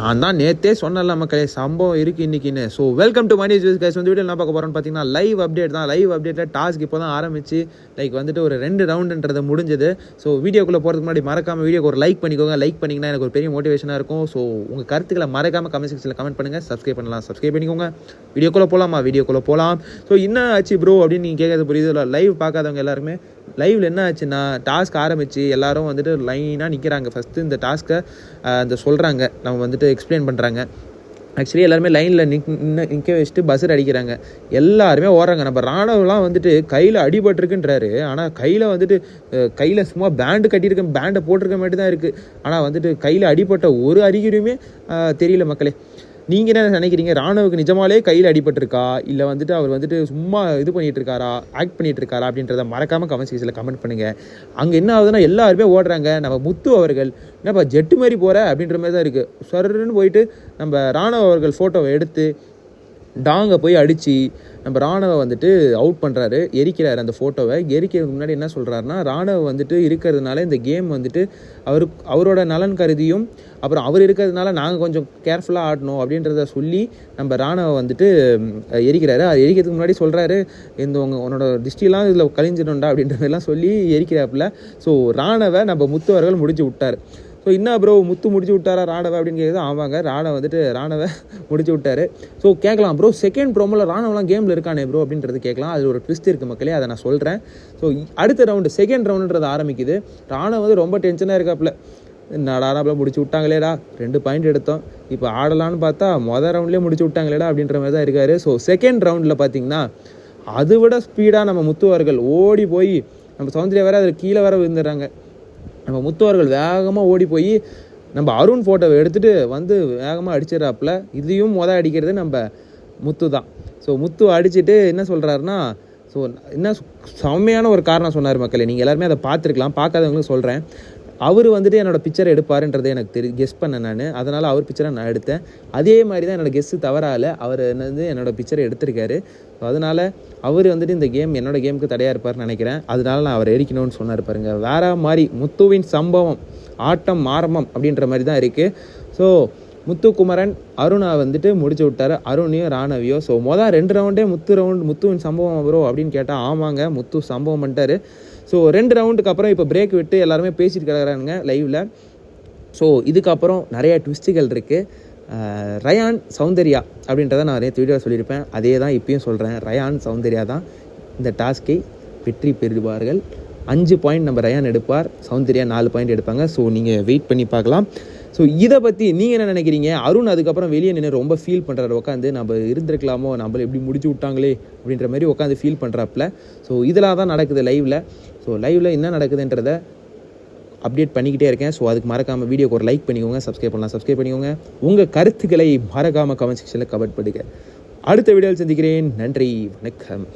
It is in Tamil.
நான் தான் நேத்தே சொன்னல மக்களே சம்பவம் இருக்குது இன்றைக்கின்னு so welcome to Money Juice guys வந்து வீடியோ என்ன பார்க்க போகிறோம்னு பார்த்தீங்கன்னா லைவ் அப்டேட் தான். லைவ் அப்டேட்டில் டாஸ்க் இப்போ தான் ஆரம்பிச்சு லைக் வந்துட்டு ஒரு ரெண்டு ரவுண்டுன்றது முடிஞ்சது. ஸோ வீடியோக்குள்ளே போகிறதுக்கு முன்னாடி மறக்காம வீடியோக்கு ஒரு லைக் பண்ணிக்கோங்க. லைக் பண்ணிங்கன்னா எனக்கு ஒரு பெரிய மோட்டிவேஷனாக இருக்கும். ஸோ உங்கள் கருத்துக்களை மறக்காம கமெண்ட் செக்ஷனில் கமெண்ட் பண்ணுங்கள் சப்ஸ்கிரைப் பண்ணலாம். சப்ஸ்கிரைப் பண்ணிக்கோங்க. வீடியோக்குள்ளே போகலாமா வீடியோக்குள்ளே போகலாம் ஸோ என்ன ஆச்சு ப்ரோ அப்படின்னு நீங்கள் கேட்கறது புரியுது லைவ் பார்க்காதவங்க எல்லாருமே லைவ்ல என்ன ஆச்சுன்னா டாஸ்க் ஆரம்பிச்சு எல்லாரும் வந்துட்டு லைனாக நிற்கிறாங்க ஃபஸ்ட்டு இந்த டாஸ்க்கை அந்த சொல்கிறாங்க நம்ம வந்துட்டு எக்ஸ்பிளைன் பண்ணுறாங்க ஆக்சுவலி எல்லாருமே லைனில் நிக் நின்று நிற்க வச்சுட்டு பஸ்ஸர் அடிக்கிறாங்க. எல்லாருமே ஓடுறாங்க. நம்ம ராணுவலாம் வந்துட்டு கையில் அடிபட்டிருக்குன்றாரு. ஆனால் கையில் வந்துட்டு கையில் சும்மா பேண்டு கட்டியிருக்க பேண்டை போட்டிருக்க மட்டும் தான் இருக்குது ஆனால் வந்துட்டு கையில் அடிபட்ட ஒரு அறிகுறியுமே தெரியல மக்களே. நீங்கள் என்ன நினைக்கிறீங்க? ராணுவுக்கு நிஜமாலே கையில் அடிபட்டிருக்கா? இல்லை வந்துட்டு அவர் வந்துட்டு சும்மா இது பண்ணிட்டு இருக்காரா ஆக்ட் பண்ணிட்டு இருக்காரா அப்படின்றத மறக்காமல் கமெண்ட் செக்ஷனில் கமெண்ட் பண்ணுங்கள் அங்கே என்ன ஆகுதுன்னா எல்லாருமே ஓடுறாங்க. நம்ம முத்து அவர்கள் என்னப்பா ஜெட்டு மாதிரி போகிற அப்படின்ற மாதிரி தான் இருக்குது சருன்னு போயிட்டு நம்ம ராணுவ அவர்கள் ஃபோட்டோவை எடுத்து டாங்கை போய் அடித்து நம்ம ராணுவ வந்துட்டு அவுட் பண்ணுறாரு எரிக்கிறாரு அந்த ஃபோட்டோவை எரிக்கிறதுக்கு முன்னாடி என்ன சொல்கிறாருன்னா ராணுவ வந்துட்டு இருக்கிறதுனால இந்த கேம் வந்துட்டு அவரு அவரோட நலன் கருதியும் அப்புறம் அவர் இருக்கிறதுனால நாங்கள் கொஞ்சம் கேர்ஃபுல்லாக ஆடணும் அப்படின்றத சொல்லி நம்ம ராணுவ வந்துட்டு எரிக்கிறாரு. அது எரிக்கிறதுக்கு முன்னாடி சொல்கிறாரு இந்த உங்க உன்னோட திருஷ்டிலாம் இதில் கழிஞ்சிடும்டா அப்படின்ற மாதிரிலாம் சொல்லி எரிக்கிறாப்புல. ஸோ ராணுவ நம்ம முத்துவர்கள் முடிஞ்சு விட்டார். ஸோ என்ன ப்ரோ முத்து முடிச்சு விட்டாரா? ராணவ? அப்படின்னு கேட்குது ஆமாங்க ராணவ வந்துட்டு ராணவ முடிச்சு விட்டாரு. ஸோ கேட்கலாம். ப்ரோ செகண்ட் ப்ரோமோவில் ராணவெலாம் கேமில் இருக்கானே ப்ரோ அப்படின்றது கேட்கலாம். அது ஒரு ட்விஸ்ட் இருக்குது மக்களே அதை நான் சொல்கிறேன் ஸோ அடுத்த ரவுண்டு செகண்ட் ரவுண்டுன்றது ஆரம்பிக்குது. ராணவ வந்து ரொம்ப டென்ஷனாக இருக்காப்புல. நாடாராப்பில் முடிச்சு விட்டாங்களேடா? ரெண்டு பாயிண்ட் எடுத்தோம். இப்போ ஆடலான்னு பார்த்தா மொதல் ரவுண்ட்லேயே முடிச்சு விட்டாங்களேடா? அப்படின்ற மாதிரி தான் இருக்காரு. ஸோ செகண்ட் ரவுண்டில் பார்த்தீங்கன்னா அதை விட ஸ்பீடாக நம்ம முத்துவார்கள் ஓடி போய் நம்ம சௌந்தர்யா வேற அதில் கீழே வர விழுந்துடுறாங்க. நம்ம முத்துவர்கள் வேகமாக ஓடி போய் நம்ம அருண் ஃபோட்டோவை எடுத்துகிட்டு வந்து வேகமாக அடிச்சிடறாப்புல இதையும் மொதல் அடிக்கிறது நம்ம முத்து தான். ஸோ முத்து அடிச்சுட்டு என்ன சொல்கிறாருன்னா ஸோ என்ன செம்மையான ஒரு காரணம் சொன்னார் மக்களே. நீங்கள் எல்லாருமே அதை பார்த்துருக்கலாம். பார்க்காதவங்களும் சொல்கிறேன் அவர் வந்துட்டு என்னோடய பிக்சரை எடுப்பாருன்றது எனக்கு தெரி கெஸ் பண்ணேன் நான். அதனால் அவர் பிக்சரை நான் எடுத்தேன். அதே மாதிரி தான் என்னோடய கெஸ்ஸு தவறால அவர் என்னது என்னோட பிக்சரை எடுத்திருக்காரு. ஸோ அதனால் அவர் வந்துட்டு இந்த கேம் என்னோடய கேமுக்கு தடையாக இருப்பார்னு நினைக்கிறேன். அதனால் நான் அவர் எரிக்கணும்னு சொன்னார் பாருங்க. வேற மாதிரி முத்துவின் சம்பவம் ஆட்டம் ஆரம்பம் அப்படின்ற மாதிரி தான் இருக்குது ஸோ முத்துக்குமரன் அருணா வந்துட்டு முடிச்சு விட்டாரு. அருணையும் ராணவியோ ஸோ மொதல் ரெண்டு ரவுண்டே முத்து ரவுண்ட் முத்துவின் சம்பவம் ப்ரோ அப்படின்னு கேட்டால் ஆமாங்க முத்து சம்பவம் பண்ணிட்டாரு. ஸோ ரெண்டு ரவுண்டுக்கு அப்புறம் இப்போ பிரேக் விட்டு எல்லாருமே பேசிட்டு கிடக்குறாங்க லைவில் ஸோ இதுக்கப்புறம் நிறைய ட்விஸ்ட்டுகள் இருக்குது ரயான் சௌந்தர்யா அப்படின்றத நான் நிறைய வீடியோவில் சொல்லியிருப்பேன். அதே தான் இப்பயும் சொல்கிறேன் ரயான் சௌந்தர்யா தான் இந்த டாஸ்கை வெற்றி பெறுவார்கள். அஞ்சு பாயிண்ட் நம்ம ரயான் எடுப்பார். சௌந்தர்யா நாலு பாயிண்ட் எடுப்பாங்க. ஸோ நீங்கள் வெயிட் பண்ணி பார்க்கலாம். ஸோ இதை பற்றி நீங்கள் என்ன நினைக்கிறீங்க? அருண் அதுக்கப்புறம் வெளியே நின்று ரொம்ப ஃபீல் பண்ணுறாரு உட்காந்து நம்ம இருந்திருக்கலாமோ? நம்மள எப்படி முடிச்சு விட்டாங்களே? அப்படின்ற மாதிரி உட்காந்து ஃபீல் பண்ணுறாப்புல ஸோ இதெல்லாம் தான் நடக்குது லைவில் ஸோ லைவில் என்ன நடக்குதுன்றத அப்டேட் பண்ணிக்கிட்டே இருக்கேன். ஸோ அதுக்கு மறக்காமல் வீடியோக்கு ஒரு லைக் பண்ணிக்கோங்க. சப்ஸ்கிரைப் பண்ணலாம். சப்ஸ்கிரைப் பண்ணிக்கோங்க. உங்கள் கருத்துக்களை மறக்காமல் கமெண்ட் செக்ஷனில் கமெண்ட் பண்ணுங்க. அடுத்த வீடியோவில் சந்திக்கிறேன். நன்றி. வணக்கம்.